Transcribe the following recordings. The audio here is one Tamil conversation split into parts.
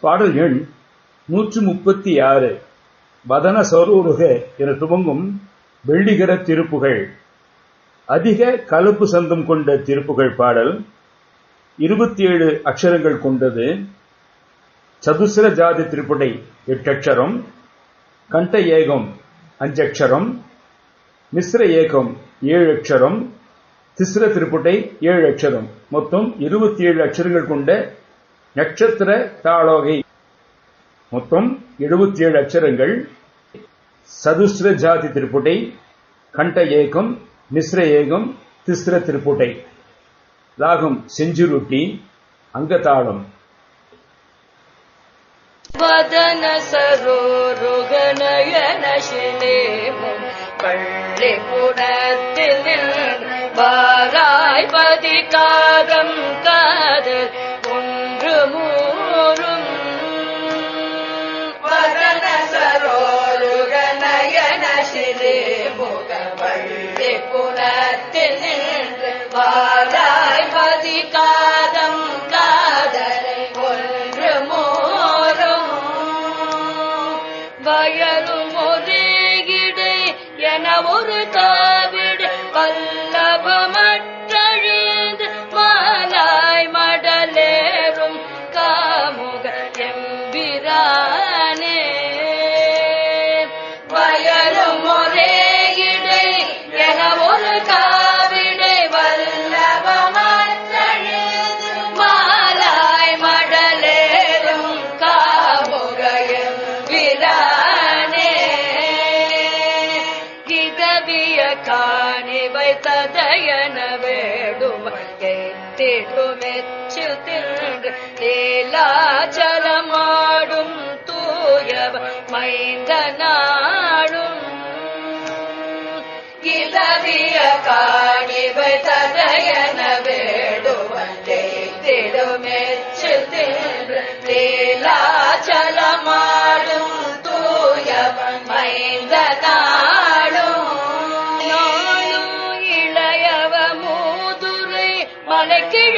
பாடல் எண் நூற்று முப்பத்தி ஆறு. வதன சொரூருக என துவங்கும் வெள்ளிகர திருப்புகழ் அதிக கலப்பு சந்தம் கொண்ட திருப்புகழ் பாடல். இருபத்தி ஏழு அக்ஷரங்கள் கொண்டது. சதுசர ஜாதி திருப்புடை எட்டக்ஷரம் கண்ட ஏகம் அஞ்சக்ஷரம் மிஸ்ர ஏகம் ஏழு அக்ஷரம் திஸ்ர திருப்புட்டை ஏழு அக்ஷரம் மொத்தம் இருபத்தி ஏழு அக்ஷரங்கள் கொண்ட நட்சத்திர தாளோகை. மொத்தம் எழுபத்தி ஏழு அக்ஷரங்கள் சதுஸ்ர ஜாதி திருப்புட்டை கண்ட ஏகம் மிஸ்ர ஏகம் திஸ்ர திருப்புட்டை ராகம் செஞ்சுருட்டி அங்கதாளம். வதன சரோருகனயன பள்ளி புறத்தில் நின்று வாராய் பதிகாரம் காதல் ஒன்று மூரும் வதன சரோருகனயன பள்ளி புறத்தில் நின்று வாராய் எத்திடுமெச்சு தின்று லீலாச்சலமாடும் தூயவ மைந்த நாடும் கிதவிய காணி வைத்ததயன வேடும் எத்திடுமெச்சு தின்று மலைக்கிழவோன்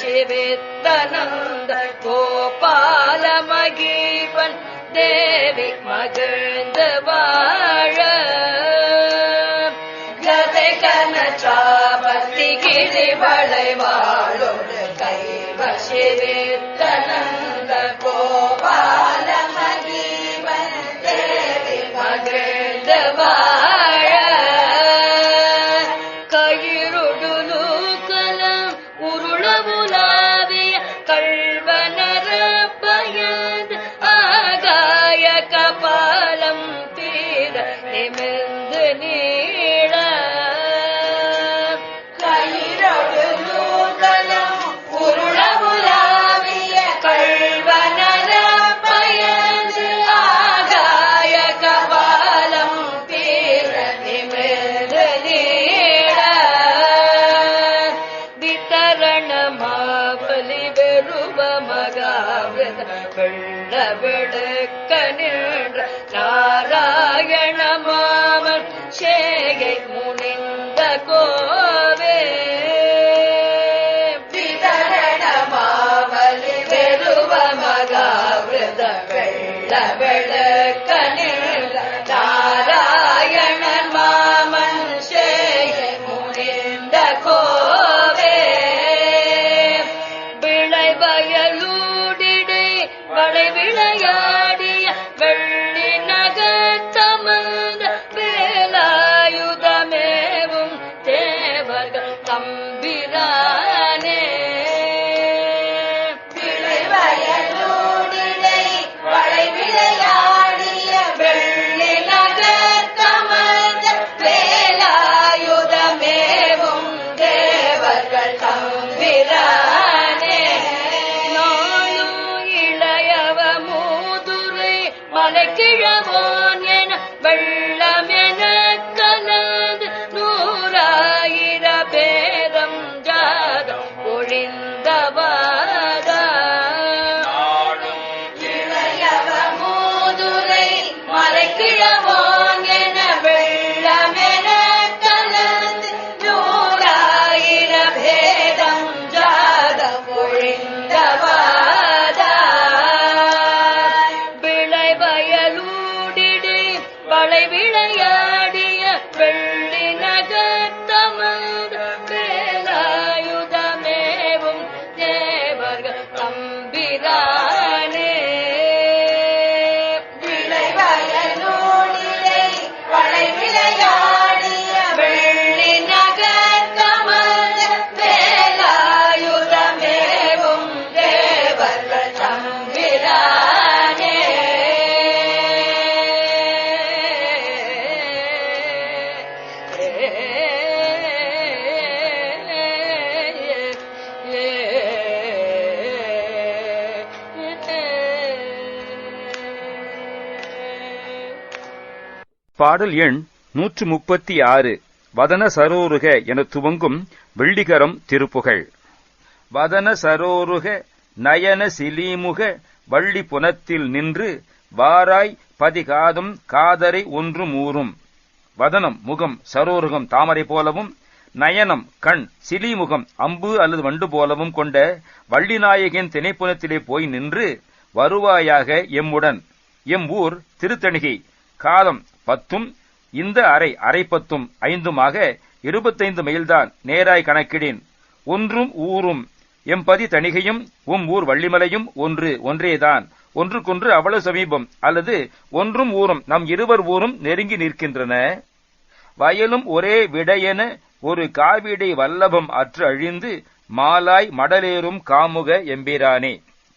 சிவேத்தனந்த கோபால மகீபன் தேவி மகிழ்ந்த வாழ. கதை கனச்சாபத்தி சாபத்தி கிரி வளைவாளோடு கைவ வெளுக்க நின்ற நாராயண மாமன் சேகை முனிந்த கோ Bring பாடல் எண் நூற்று முப்பத்தி ஆறு வதன சரோருக என துவங்கும் வெள்ளிகரம் திருப்புகழ் வதன சரோருக நயன சிலீமுக வள்ளி புனத்தில் நின்று வாராய் பதிகாதும் காதரை ஒன்று மூறும் வதனம் முகம் சரோருகம் தாமரை போலவும் நயனம் கண் சிலிமுகம் அம்பு அல்லது வண்டு போலவும் கொண்ட வள்ளிநாயகின் திணைப்புனத்திலே போய் நின்று வருவாயாக எம்முடன். எம் ஊர் திருத்தணிகை. காலம் பத்தும் இந்த அறை அரை பத்தும் ஐந்துமாக இருபத்தைந்து மைல்தான் நேராய் கணக்கிடேன். ஒன்றும் ஊரும் எம்பதி தணிகையும் உம் ஊர் வள்ளிமலையும் ஒன்று ஒன்றேதான். ஒன்றுக்கொன்று அவ்வளவு சமீபம் அல்லது ஒன்றும் ஊரும் நம் இருவர் ஊரும் நெருங்கி நிற்கின்றன. வயலும் ஒரே விடையென ஒரு காவிடை வல்லபம் அற்று அழிந்து மாலாய் மடலேறும் காமுக எம்பிரானே.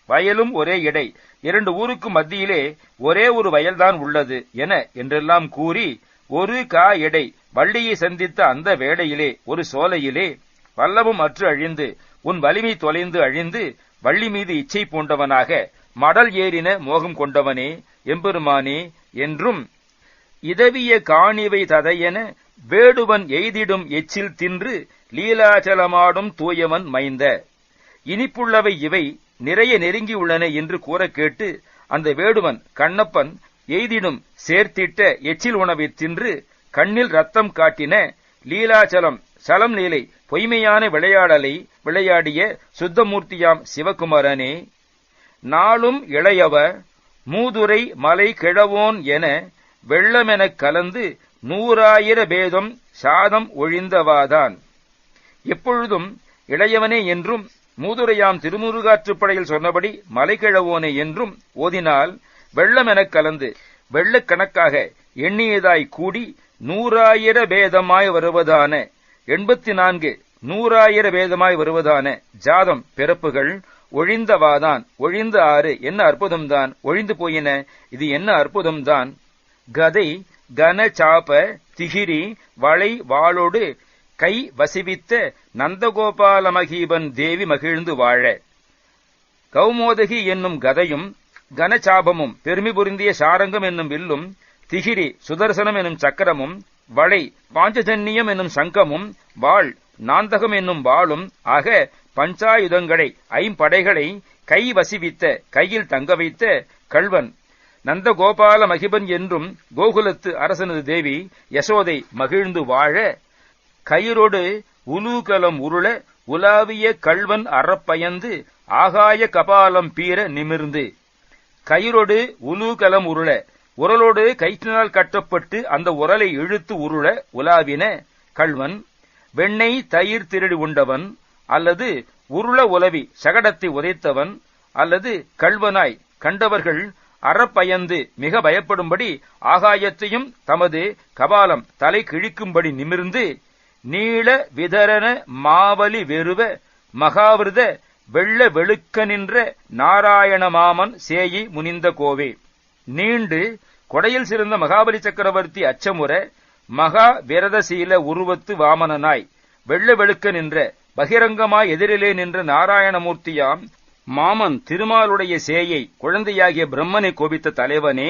வயலும் ஒரே எடை. இரண்டு ஊருக்கு மத்தியிலே ஒரே ஒரு வயல்தான் உள்ளது என என்றெல்லாம் கூறி ஒரு கா எடை. வள்ளியை சந்தித்த அந்த வேளையிலே ஒரு சோலையிலே வல்லவும் அற்று அழிந்து உன் வலிமை தொலைந்து அழிந்து வள்ளி மீது இச்சை பூண்டவனாக மடல் ஏறின மோகம் கொண்டவனே எம்பெருமானே என்றும் இதவிய காணிவை ததையென வேடுவன் எய்திடும் எச்சில் தின்று லீலாச்சலமாடும் தூயவன் மைந்த இனிப்புள்ளவை இவை நிறைய நெருங்கியுள்ளன என்று கூற கேட்டு அந்த வேடுவன் கண்ணப்பன் எய்திடும் சேர்த்திட்ட எச்சில் உணவை தின்று கண்ணில் ரத்தம் காட்டின லீலாச்சலம் சலம் லீலை பொய்மையான விளையாடலை விளையாடிய சுத்தமூர்த்தியாம் சிவகுமாரனே நாளும் இளையவ மூதுரை மலை கிழவோன் என வெள்ளமெனக் கலந்து நூறாயிர பேதம் சாதம் ஒழிந்தவாதான். எப்பொழுதும் இளையவனே என்றும் மூதுரையாம் திருமுருகாற்றுப்படையில் சொன்னபடி மலைக்கிழவோனே என்றும் ஓதினால் வெள்ளமெனக் கலந்து வெள்ளக்கணக்காக எண்ணியதாய் கூடி நூறாயிர பேதமாய் வருவதான எண்பத்தி நான்கு நூறாயிர பேதமாய் வருவதான ஜாதம் பிறப்புகள் ஒழிந்தவாதான் ஒழிந்த ஆறு என்ன அற்புதம்தான் ஒழிந்து போயின இது என்ன அற்புதம்தான்? கதை கன சாப திகிரி வளை வாளோடு கை வசிவித்த நந்தகோபால மகீபன் தேவி மகிழ்ந்து வாழ. கௌமோதகி என்னும் கதையும் கனசாபமும் பெருமை புரிந்திய சாரங்கம் என்னும் வில்லும் திகிரி சுதர்சனம் என்னும் சக்கரமும் வளை பாஞ்சஜன்யம் என்னும் சங்கமும் வாழ் நாந்தகம் என்னும் வாளும் ஆக பஞ்சாயுதங்களை ஐம்படைகளை கை வசிவித்த கையில் தங்க வைத்த கள்வன் நந்தகோபால மகிபன் என்றும் கோகுலத்து அரசனது தேவி யசோதை மகிழ்ந்து வாழ கயிறொடு உலூகலம் உருள உலாவிய கள்வன் அறப்பயந்து ஆகாய கபாலம் பீர நிமிர்ந்து. கயிறொடு உலூகலம் உருள உரலோடு கயிற்றினால் கட்டப்பட்டு அந்த உரலை இழுத்து உருள உலாவின கள்வன். வெண்ணெய் தயிர் திருடி உண்டவன் அல்லது உருள உலவி சகடத்தை உதைத்தவன் அல்லது கள்வனாய் கண்டவர்கள் அறப்பயந்து மிக பயப்படும்படி ஆகாயத்தையும் தமது கபாலம் தலை கிழிக்கும்படி நிமிர்ந்து நீள விதரண மாவலி வெறுவ மகாவிருத வெள்ள வெளுக்க நின்ற நாராயண மாமன் சேயி முனிந்த கோவே. நீண்டு கொடையில் சிறந்த மகாபலி சக்கரவர்த்தி அச்சமுற மகா விரதசீல உருவத்து வாமனனாய் வெள்ள வெளுக்க நின்ற பகிரங்கமாய் எதிரிலே நின்ற நாராயணமூர்த்தியாம் மாமன் திருமாலுடைய சேயை குழந்தையாகிய பிரம்மனை கோபித்த தலைவனே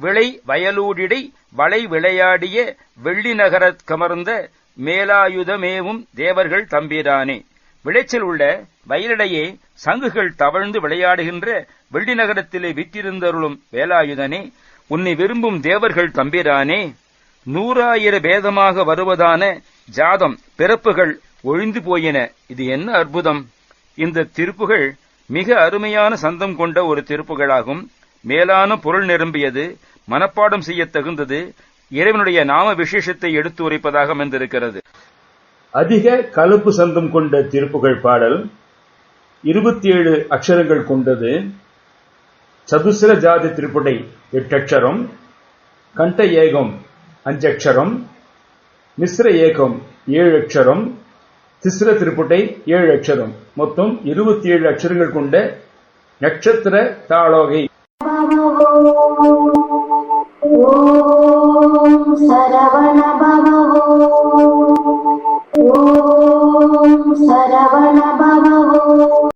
விளை வயலூடிடை வளை விளையாடிய வெள்ளி நகரத் கமர்ந்த மேலாயுதமேவும் தேவர்கள் தம்பிரானே. விளைச்சல் உள்ள வயலிடையே சங்குகள் தவழ்ந்து விளையாடுகின்ற வெள்ளி நகரத்திலே விற்றிருந்தருளும் வேலாயுதனே உன்னை விரும்பும் தேவர்கள் தம்பிரானே. நூறாயிர பேதமாக வருவதான ஜாதம் பிறப்புகள் ஒழிந்து போயின. இது என்ன அற்புதம்? இந்த திருப்புகள் மிக அருமையான சந்தம் கொண்ட ஒரு திருப்புகளாகும். மேலான பொருள் நிரம்பியது மனப்பாடம் செய்ய தகுந்தது இறைவனுடைய நாம விசேஷத்தை எடுத்து உரைப்பதாக அமைந்திருக்கிறது. அதிக கலப்பு சந்தம் கொண்ட திருப்புகழ் பாடல் இருபத்தி ஏழு அக்ஷரங்கள் கொண்டது. சதுசர ஜாதி திருப்புடை எட்டக்ஷரம் கண்ட ஏகம் அஞ்சக்ஷரம் மிஸ்ர ஏகம் ஏழு அக்ஷரம் திஸ்ர திருப்புட்டை ஏழு அக்ஷரம் மொத்தம் இருபத்தி ஏழு அக்ஷரங்கள் கொண்ட நட்சத்திர தாளோகை. சரவணபவோ ஓம் சரவண